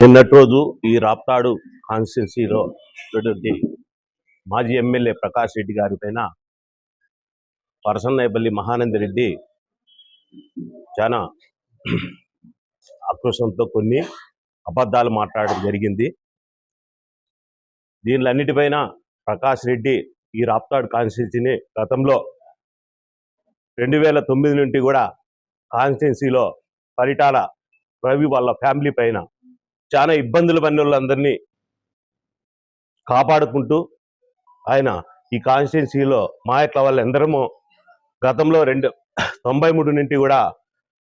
నిన్నటి రోజు ఈ రాప్తాడు కాన్స్టిట్యున్సీలో ఉన్నటువంటి మాజీ ఎమ్మెల్యే ప్రకాష్ రెడ్డి గారి పైన పరసన్నైపల్లి మహానంద రెడ్డి చాలా ఆక్రోషంతో కొన్ని అబద్ధాలు మాట్లాడడం జరిగింది. దీనిలన్నిటిపైన ప్రకాష్ రెడ్డి ఈ రాప్తాడు కాన్స్టిట్యున్సీని గతంలో రెండు వేల తొమ్మిది నుండి కూడా కాన్స్టిట్యున్సీలో పరిటాల రవి వాళ్ళ ఫ్యామిలీ పైన చాలా ఇబ్బందులు పడిన వాళ్ళందరినీ కాపాడుకుంటూ ఆయన ఈ కాన్స్టిట్యున్సీలో మా ఇట్ల వాళ్ళందరము గతంలో రెండు తొంభై మూడు నుండి కూడా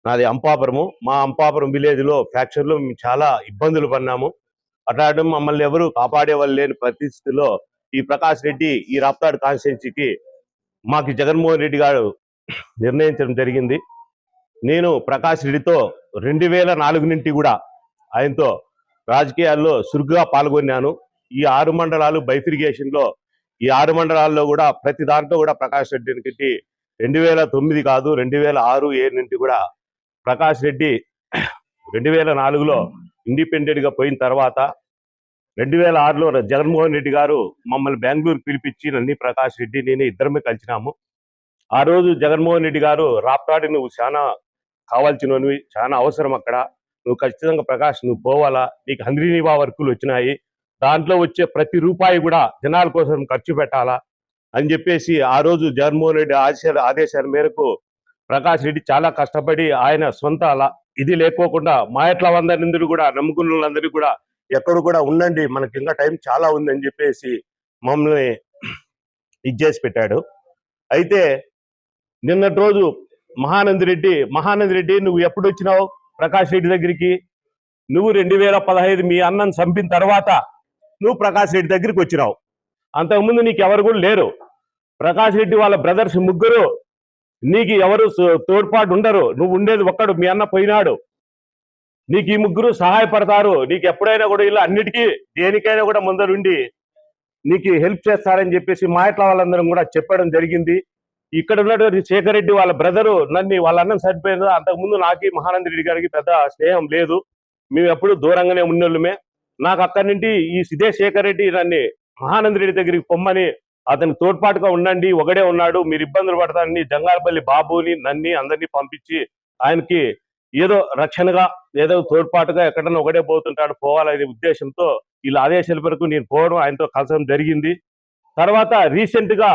నాది అంపాపురము. మా అంపాపురం విలేజ్లో ఫ్యాక్చర్లో మేము చాలా ఇబ్బందులు పడినాము. అట్లాంటి మమ్మల్ని ఎవరు కాపాడే వాళ్ళు లేని పరిస్థితిలో ఈ ప్రకాష్ రెడ్డి ఈ రాప్తాడు కాన్స్టిట్యున్సీకి మాకు జగన్మోహన్ రెడ్డి గారు నిర్ణయించడం జరిగింది. నేను ప్రకాష్ రెడ్డితో రెండు వేల నాలుగు నుండి కూడా ఆయనతో రాజకీయాల్లో చురుగ్గా పాల్గొన్నాను. ఈ ఆరు మండలాలు బైఫిరిగేషన్లో ఈ ఆరు మండలాల్లో కూడా ప్రతి దాంట్లో కూడా ప్రకాష్ రెడ్డిని కట్టి రెండు వేల తొమ్మిది కాదు రెండు వేల ఆరు ఏడు నుండి కూడా ప్రకాష్ రెడ్డి రెండు వేల నాలుగులో ఇండిపెండెంట్గా పోయిన తర్వాత రెండు వేల ఆరులో జగన్మోహన్ రెడ్డి గారు మమ్మల్ని బెంగళూరు పిలిపించి నన్ను ప్రకాష్ రెడ్డి నేను ఇద్దరమే కలిసినాము. ఆ రోజు జగన్మోహన్ రెడ్డి గారు రాప్తాడి నువ్వు చాలా కావాల్సినవి చాలా అవసరం అక్కడ. నువ్వు ఖచ్చితంగా ప్రకాష్ నువ్వు పోవాలా? నీకు హంద్రీనివా వర్కులు వచ్చినాయి. దాంట్లో వచ్చే ప్రతి రూపాయి కూడా జనాల కోసం ఖర్చు పెట్టాలా? అని చెప్పేసి ఆ రోజు జగన్మోహన్ రెడ్డి ఆదేశాల ఆదేశాల మేరకు ప్రకాష్ రెడ్డి చాలా కష్టపడి ఆయన సొంత అలా ఇది లేకోకుండా మా ఎట్ల అందరినీ కూడా నమ్ముకున్న కూడా ఎక్కడ కూడా ఉండండి మనకి ఇంకా టైం చాలా ఉందని చెప్పేసి మమ్మల్ని ఇది చేసి పెట్టాడు. అయితే నిన్నటి రోజు మహానంది రెడ్డి మహానంది రెడ్డి నువ్వు ఎప్పుడు వచ్చినావు ప్రకాష్ రెడ్డి దగ్గరికి నువ్వు రెండు వేల పదహైదు మీ అన్నను చంపిన తర్వాత నువ్వు ప్రకాష్ రెడ్డి దగ్గరికి వచ్చినావు. అంతకుముందు నీకు ఎవరు కూడా లేరు. ప్రకాష్ రెడ్డి వాళ్ళ బ్రదర్స్ ముగ్గురు నీకు ఎవరు తోడ్పాటు ఉండరు. నువ్వు ఉండేది ఒక్కడు మీ అన్న పోయినాడు. నీకు ఈ ముగ్గురు సహాయపడతారు. నీకు ఎప్పుడైనా కూడా ఇలా అన్నిటికీ దేనికైనా కూడా ముందరుండి నీకు హెల్ప్ చేస్తారని చెప్పేసి మా ఇట్లా వాళ్ళందరం కూడా చెప్పడం జరిగింది. ఇక్కడ ఉన్నటువంటి శేఖర్ రెడ్డి వాళ్ళ బ్రదరు నన్ను వాళ్ళ అన్నం చనిపోయింది అంతకుముందు నాకి మహానంద రెడ్డి గారికి పెద్ద స్నేహం లేదు. మేము ఎప్పుడు దూరంగానే ఉన్నోళ్ళమే. నాకు అక్కడి నుండి ఈ సిదే శేఖర్ రెడ్డి నన్ను మహానంద రెడ్డి దగ్గరికి పొమ్మని అతని తోడ్పాటుగా ఉండండి ఒకడే ఉన్నాడు మీరు ఇబ్బందులు పడతానని జంగాలపల్లి బాబుని నన్ని అందరినీ పంపించి ఆయనకి ఏదో రక్షణగా ఏదో తోడ్పాటుగా ఎక్కడన్నా ఒకడే పోతుంటాడు పోవాలనే ఉద్దేశంతో ఇలా ఆదేశాల వరకు నేను పోవడం ఆయనతో కలసడం జరిగింది. తర్వాత రీసెంట్గా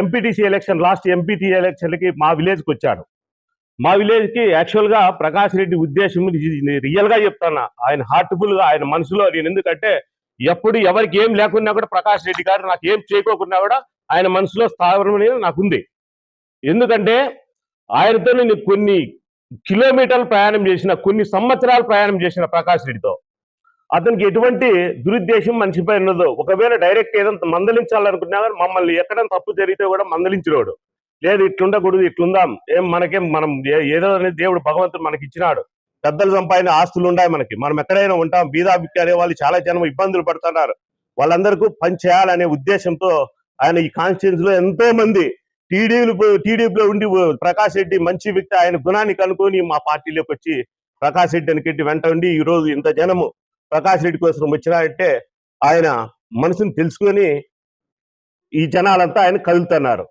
ఎంపీటీసీ ఎలక్షన్ లాస్ట్ ఎంపీటీ ఎలక్షన్కి మా విలేజ్కి వచ్చాడు. మా విలేజ్కి యాక్చువల్గా ప్రకాష్ రెడ్డి ఉద్దేశం రియల్గా చెప్తాను ఆయన హార్ట్ఫుల్గా ఆయన మనసులో నేను ఎందుకంటే ఎప్పుడు ఎవరికి ఏం లేకున్నా కూడా ప్రకాష్ రెడ్డి గారు నాకు ఏం చేయకోకుండా కూడా ఆయన మనసులో స్థావరం అనేది నాకుంది. ఎందుకంటే ఆయనతో నేను కొన్ని కిలోమీటర్లు ప్రయాణం చేసిన కొన్ని సంవత్సరాలు ప్రయాణం చేసిన ప్రకాష్ రెడ్డితో అతనికి ఎటువంటి దురుద్దేశం మనిషిపై ఉన్నదో ఒకవేళ డైరెక్ట్ ఏదంతా మందలించాలనుకున్నా కానీ మమ్మల్ని ఎక్కడ తప్పు జరిగితే కూడా మందలించినోడు. లేదు ఇట్లుండకూడదు ఇట్లుందాం ఏం మనకేం మనం ఏదో అనేది దేవుడు భగవంతుడు మనకి ఇచ్చినాడు పెద్దలు సంపాదిన ఆస్తులు ఉన్నాయి మనకి. మనం ఎక్కడైనా ఉంటాం బీదాబిక్కి అనే వాళ్ళు చాలా జనం ఇబ్బందులు పడుతున్నారు. వాళ్ళందరికీ పని చేయాలనే ఉద్దేశంతో ఆయన ఈ కాన్స్టిట్యూన్స్లో ఎంతో మంది టీడీలు టీడీపీలో ఉండి ప్రకాష్ రెడ్డి మంచి వ్యక్తి ఆయన గుణాన్ని కనుక్కొని మా పార్టీలోకి వచ్చి ప్రకాష్ రెడ్డి అనికెట్టి వెంట ఉండి ఈ రోజు ఇంత జనము ప్రకాష్ రెడ్డి కోసం వచ్చినారంటే ఆయన మనసుని తెలుసుకొని ఈ జనాలంతా ఆయన కదులుతున్నారు.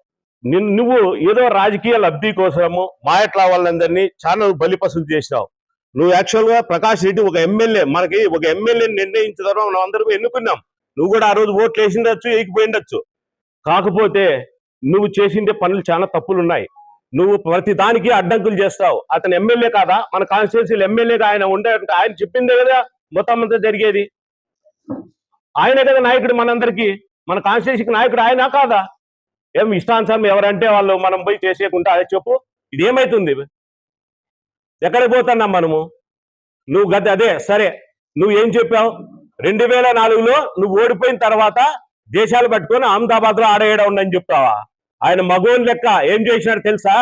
నువ్వు ఏదో రాజకీయ లబ్ధి కోసము మాయట్లా వాళ్ళందరినీ చాలా బలిపసులు చేసినావు. నువ్వు యాక్చువల్గా ప్రకాష్ రెడ్డి ఒక ఎమ్మెల్యే మనకి ఒక ఎమ్మెల్యేని నిర్ణయించిన తర్వాత మనం అందరం ఎన్నుకున్నాం. నువ్వు కూడా ఆ రోజు ఓట్లు వేసిండొచ్చు వేయకపోయిండొచ్చు. కాకపోతే నువ్వు చేసిండే పనులు చాలా తప్పులు ఉన్నాయి నువ్వు ప్రతి దానికి అడ్డంకులు చేస్తావు. అతను ఎమ్మెల్యే కాదా? మన కాన్స్టిట్యూన్సీలో ఎమ్మెల్యేగా ఆయన ఉండే ఆయన చెప్పిందే కదా. మొత్తం అంతా జరిగేది. ఆయన కదా నాయకుడు మనందరికి. మన కాన్స్టిట్యూన్సీకి నాయకుడు ఆయన కాదా? ఏం ఇష్టాంశం ఎవరంటే వాళ్ళు మనం పోయి చేసేయకుండా అదే చెప్పు. ఇది ఏమైతుంది ఎక్కడికి పోతున్నాం మనము? నువ్వు గత అదే సరే. నువ్వు ఏం చెప్పావు? రెండు వేల నాలుగులో నువ్వు ఓడిపోయిన తర్వాత దేశాలు పట్టుకొని అహ్మదాబాద్లో ఆడేయడం ఉండని చెప్తావా? ఆయన మగోని లెక్క ఏం చేసినాడు తెలుసా?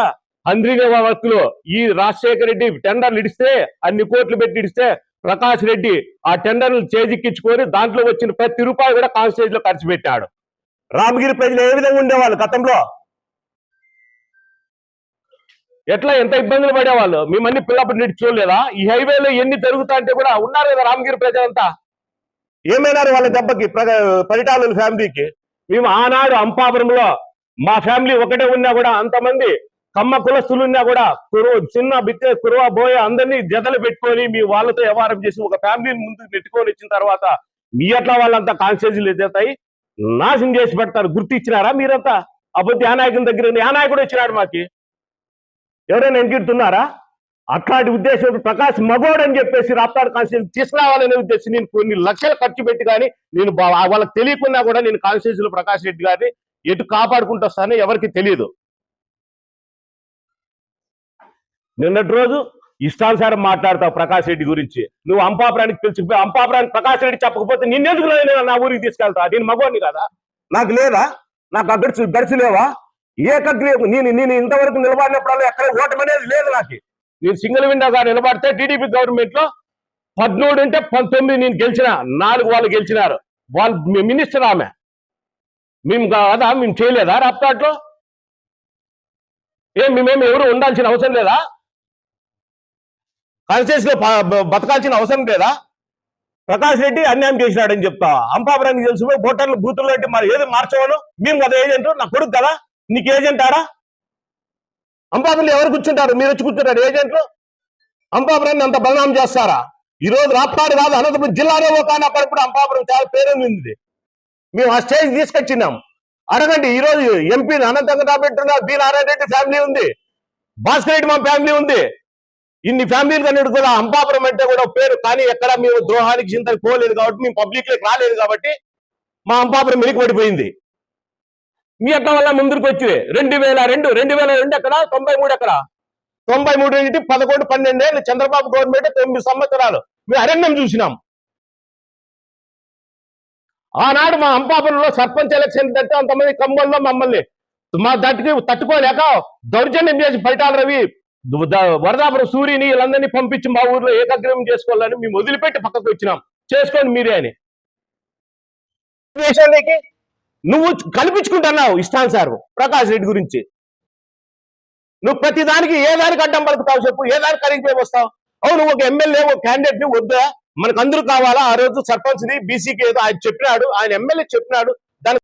హంద్రీనేవా వర్క్లు ఈ రాజశేఖర రెడ్డి టెండర్లు ఇడిస్తే అన్ని కోట్లు పెట్టి ఇడిస్తే ప్రకాష్ రెడ్డి ఆ టెండర్లు చేజిక్కించుకొని దాంట్లో వచ్చిన ప్రతి రూపాయి కూడా కాన్స్టేజ్లో ఖర్చు పెట్టాడు. రామగిరి ప్రజలు ఏ విధంగా ఉండేవాళ్ళు గతంలో? ఎట్లా ఎంత ఇబ్బందులు పడేవాళ్ళు? మేమన్ని పిల్లప్పటి నుండి చూడలేదా? ఈ హైవేలో ఎన్ని జరుగుతా అంటే కూడా ఉన్నారు కదా రామగిరి ప్రజలంతా. ఏమైనారు వాళ్ళ దెబ్బకి? ప్ర- పరిటాల ఫ్యామిలీకి? మేము ఆనాడు అంపాపురంలో మా ఫ్యామిలీ ఒకటే ఉన్నా కూడా అంతమంది కమ్మ కులస్తులు ఉన్నా కూడా కురువ చిన్న బిత్తే కురువ బోయ అందరినీ జతలు పెట్టుకొని మీ వాళ్ళతో వ్యవహారం చేసి ఒక ఫ్యామిలీని ముందుకు నెట్టుకొని వచ్చిన తర్వాత మీ అట్లా వాళ్ళంతా కాన్స్టిట్యూన్సీలు ఎదుగుతాయి నాశనం చేసి పెడతారు. గుర్తిచ్చినారా మీరంతా? అప్పుడు ఆ నాయకుని దగ్గర ఉంది. ఆ నాయకుడు వచ్చినాడు మాకి. ఎవరైనా ఎన్గిడుతున్నారా అట్లాంటి ఉద్దేశం ప్రకాష్ మగోడు అని చెప్పేసి రాప్తాడు కాన్స్టిట్యూన్సీ తీసుకురావాలనే ఉద్దేశం. నేను కొన్ని లక్షలు ఖర్చు పెట్టి కానీ నేను వాళ్ళకి తెలియకున్నా కూడా నేను కాన్స్టిట్యూన్సీలో ప్రకాష్ రెడ్డి గారిని ఎటు కాపాడుకుంటూ వస్తానో ఎవరికి తెలియదు. నిన్నటి రోజు ఇష్టానుసారం మాట్లాడతావు ప్రకాష్ రెడ్డి గురించి. నువ్వు అంపాపురానికి పిలిచిపోయి అంపాపురానికి ప్రకాష్ రెడ్డి చెప్పకపోతే నిన్నెందుకు నేను నా ఊరికి తీసుకెళ్తా? నేను మగవాడిని కదా? నాకు లేదా? నాకు గడిచి గడిచి లేవా? ఏకగ్రీవం నేను నేను ఇంతవరకు నిలబడినప్పుడల్లా ఎక్కడ ఓటమి అనేది లేదు నాకు. నేను సింగిల్ విండోగా నిలబడితే టీడీపీ గవర్నమెంట్లో పద్మూడు అంటే పంతొమ్మిది నేను గెలిచిన నాలుగు వాళ్ళు గెలిచినారు. వాళ్ళు మినిస్టర్ ఆమె. మేము కాదా? మేము చేయలేదా రాప్తాట్లో? ఏం మేమేమి ఎవరు ఉండాల్సిన అవసరం లేదా? కాన్స్టిట్యూన్సీ లో బతకాల్సిన అవసరం లేదా? ప్రకాష్ రెడ్డి అన్యాయం చేసినాడని చెప్తా అంపాపురానికి తెలిసిపోయి ఓటర్లు బూతుల్లో అంటే మరి ఏది మార్చవను మేము కదా ఏజెంట్ నా కొడుకు కదా? నీకు ఏజెంట్ ఆడా? అంపాపురంలో ఎవరు కూర్చుంటారు? మీరు వచ్చి కూర్చుంటారు ఏజెంట్లు అంపాపురాన్ని అంత బలనాం చేస్తారా? ఈ రోజు రాప్తాడు కాదు అనంతపురం జిల్లాలో ఒక అన్నప్పుడు అంపాపురం చాలా పేరు ఉంది మేము ఆ స్టేజ్ తీసుకొచ్చినాం. అడగండి ఈ రోజు ఎంపీ అనంతంగా రాబెట్టున్నారు బి నారాయణ రెడ్డి ఫ్యామిలీ ఉంది. భాస్కర్ రెడ్డి మా ఫ్యామిలీ ఉంది. ఇన్ని ఫ్యామిలీలు కన్నాడు కూడా అంపాపురం అంటే కూడా పేరు. కానీ ఎక్కడ మేము ద్రోహానికి చింతకు పోలేదు కాబట్టి మేము పబ్లిక్లోకి రాలేదు కాబట్టి మా అంపాపురం వెనక్కి పడిపోయింది. మీ అక్క వల్ల ముందుకు వచ్చి రెండు వేల రెండు రెండు వేల రెండు ఎక్కడ? తొంభై మూడు ఎక్కడ? తొంభై మూడు నుంచి పదకొండు పన్నెండేళ్ళు చంద్రబాబు గవర్నమెంట్ తొమ్మిది సంవత్సరాలు. మేము అరణ్యం చూసినాం. ఆనాడు మా అంపాపురంలో సర్పంచ్ ఎలక్షన్ తట్టి అంతమంది కమ్మల్లో మమ్మల్ని మా దట్టుకి తట్టుకోలేక దౌర్జన్యం చేసి ఫలితాలు రవి వరదాపురం సూర్యుని వీళ్ళందరినీ పంపించి మా ఊర్లో ఏకాగ్రహం చేసుకోవాలని మేము వదిలిపెట్టి పక్కకు వచ్చినాం. చేసుకోండి మీరే అని. దేశానికి నువ్వు కల్పించుకుంటున్నావు ఇష్టానుసారం ప్రకాష్ రెడ్డి గురించి. నువ్వు ప్రతి దానికి ఏ దానికి అడ్డం పలుకుతావు చెప్పు ఏ దానికి కరిగిపోయి వస్తావు? అవును ఒక ఎమ్మెల్యే ఒక క్యాండిడేట్ని వద్దా? మనకు అందరూ కావాలా? ఆ రోజు సర్పంచ్ ది బీసీకి ఏదో ఆయన చెప్పినాడు ఆయన ఎమ్మెల్యే చెప్పినాడు